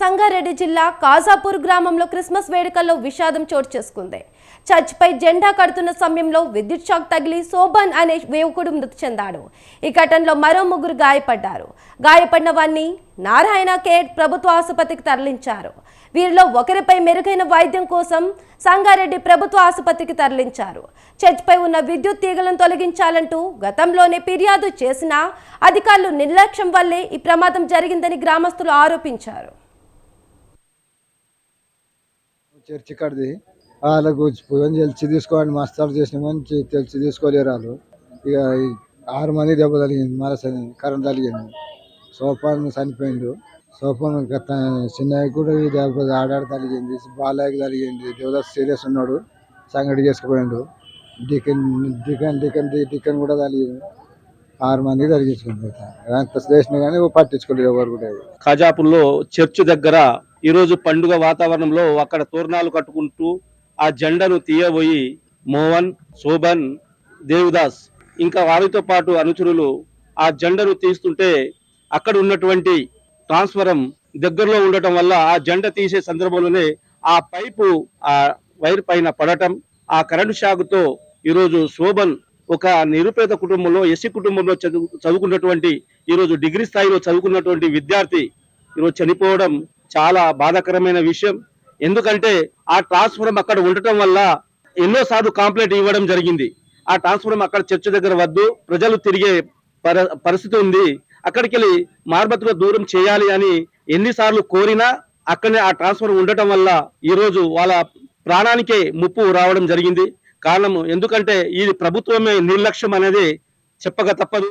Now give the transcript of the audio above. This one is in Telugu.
సంగారెడ్డి జిల్లా కాజాపూర్ గ్రామంలో క్రిస్మస్ వేడుకల్లో విషాదం చోటు చేసుకుంది. చర్చ్పై జెండా కడుతున్న సమయంలో విద్యుత్ షాక్ తగిలి శోభన్ అనే యువకుడు మృతి చెందాడు. ఈ ఘటనలో మరో ముగ్గురు గాయపడ్డారు. గాయపడిన వారిని నారాయణ కేట్ ప్రభుత్వ ఆసుపత్రికి తరలించారు. వీరిలో ఒకరిపై మెరుగైన వైద్యం కోసం సంగారెడ్డి ప్రభుత్వ ఆసుపత్రికి తరలించారు. చర్చ్పై ఉన్న విద్యుత్ తీగలను తొలగించాలంటూ గతంలోనే ఫిర్యాదు చేసినా అధికారులు నిర్లక్ష్యం వల్లే ఈ ప్రమాదం జరిగిందని గ్రామస్తులు ఆరోపించారు. చర్చి కడిది. వాళ్ళకు ఫోన్ తెలిసి తీసుకోండి మస్తాలు చేసిన మంచి తెలిసి తీసుకోలేరు వాళ్ళు. ఇక ఆరు మంది దెబ్బ తగిలింది మరసని కరెంట్ తగిలింది. సోపాన్ చనిపోయిండు. సోపాన్ చిన్నయ్య కూడా ఈ దెబ్బ ఆడాడు తగిలింది. బాలయ్యకి తగిలింది. దేవదాస్ సీరియస్ ఉన్నాడు సంగటి చేసుకుపోయిండు. డికెన్ డికెన్ డికెన్ డికెన్ కూడా తగిలింది. ఆరు మంది తగిలించుకుంటారు ఎంత చేసినా కానీ పట్టించుకోలేదు ఎవరు కూడా. ఖాజాపూర్లో చర్చ్ దగ్గర ఈరోజు పండుగ వాతావరణంలో అక్కడ తోరణాలు కట్టుకుంటూ ఆ జెండను తీయబోయి మోహన్ శోభన్ దేవదాస్ ఇంకా వారితో పాటు అనుచరులు ఆ జెండను తీస్తుంటే అక్కడ ఉన్నటువంటి ట్రాన్స్ఫరం దగ్గరలో ఉండటం వల్ల ఆ జెండ తీసే సందర్భంలోనే ఆ పైపు ఆ వైర్ పైన పడటం ఆ కరెంటు షాక్తో ఈరోజు శోభన్ ఒక నిరుపేద కుటుంబంలో ఎస్సీ కుటుంబంలో చదువు చదువుకున్నటువంటి ఈరోజు డిగ్రీ స్థాయిలో చదువుకున్నటువంటి విద్యార్థి ఈరోజు చనిపోవడం చాలా బాధాకరమైన విషయం. ఎందుకంటే ఆ ట్రాన్స్ఫారం అక్కడ ఉండటం వల్ల ఎన్నోసార్లు కాంప్లైంట్ ఇవ్వడం జరిగింది. ఆ ట్రాన్స్ఫారం అక్కడ చర్చ దగ్గర వద్దు ప్రజలు తిరిగే పరిస్థితి ఉంది. అక్కడికి వెళ్ళి మార్బతుగా దూరం చేయాలి అని ఎన్నిసార్లు కోరినా అక్కడనే ఆ ట్రాన్స్ఫర్ ఉండటం వల్ల ఈరోజు వాళ్ళ ప్రాణానికే ముప్పు రావడం జరిగింది. కారణం ఎందుకంటే ఇది ప్రభుత్వమే నిర్లక్ష్యం అనేది చెప్పక తప్పదు.